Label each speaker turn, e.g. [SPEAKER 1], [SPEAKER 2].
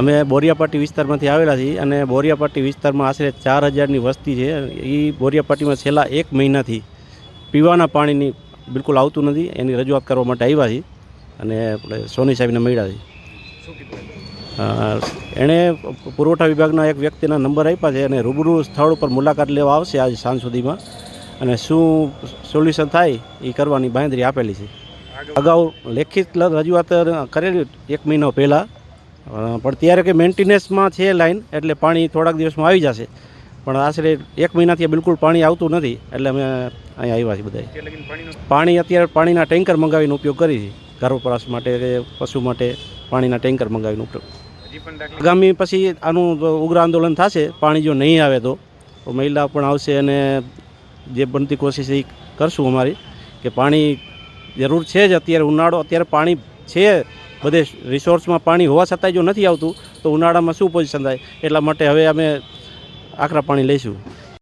[SPEAKER 1] અમે બોરિયાપાટી વિસ્તારમાંથી આવેલા છીએ અને બોરિયાપાટી વિસ્તારમાં આશરે ચાર હજારની વસ્તી છે. એ બોરિયાપાટીમાં છેલ્લા એક મહિનાથી પીવાના પાણીની બિલકુલ આવતું નથી. એની રજૂઆત કરવા માટે આવ્યા છીએ અને આપણે સોની સાહેબને મળ્યા છીએ. એણે પુરવઠા વિભાગના એક વ્યક્તિના નંબર આપ્યા છે અને રૂબરૂ સ્થળ ઉપર મુલાકાત લેવા આવશે આજ સાંજ સુધીમાં. અને શું સોલ્યુશન થાય એ કરવાની બાંહેધરી આપેલી છે. અગાઉ લેખિત રજૂઆત કરેલી એક મહિનો પહેલાં પણ ત્યારે કે મેન્ટેનન્સમાં છે લાઈન એટલે પાણી થોડાક દિવસમાં આવી જશે. પણ આશરે એક મહિનાથી બિલકુલ પાણી આવતું નથી એટલે અમે અહીંયા આવ્યા છીએ બધા પાણી અત્યારે પાણીના ટેન્કર મંગાવીને ઉપયોગ કરી છે. ઘર વપરાશ માટે કે પશુ માટે પાણીના ટેન્કર મંગાવીને ઉપયોગ. આગામી પછી આનું ઉગ્ર આંદોલન થશે પાણી જો નહીં આવે તો મહિલા પણ આવશે અને જે બનતી કોશિશ એ કરશું અમારી કે પાણી જરૂર છે જ. અત્યારે ઉનાળો અત્યારે પાણી છે બધે રિસોર્સમાં પાણી હોવા છતાંય જો નથી આવતું, તો ઉનાળામાં શું પોઝિશન થાય? એટલા માટે હવે અમે આકરા પાણી લઈશું.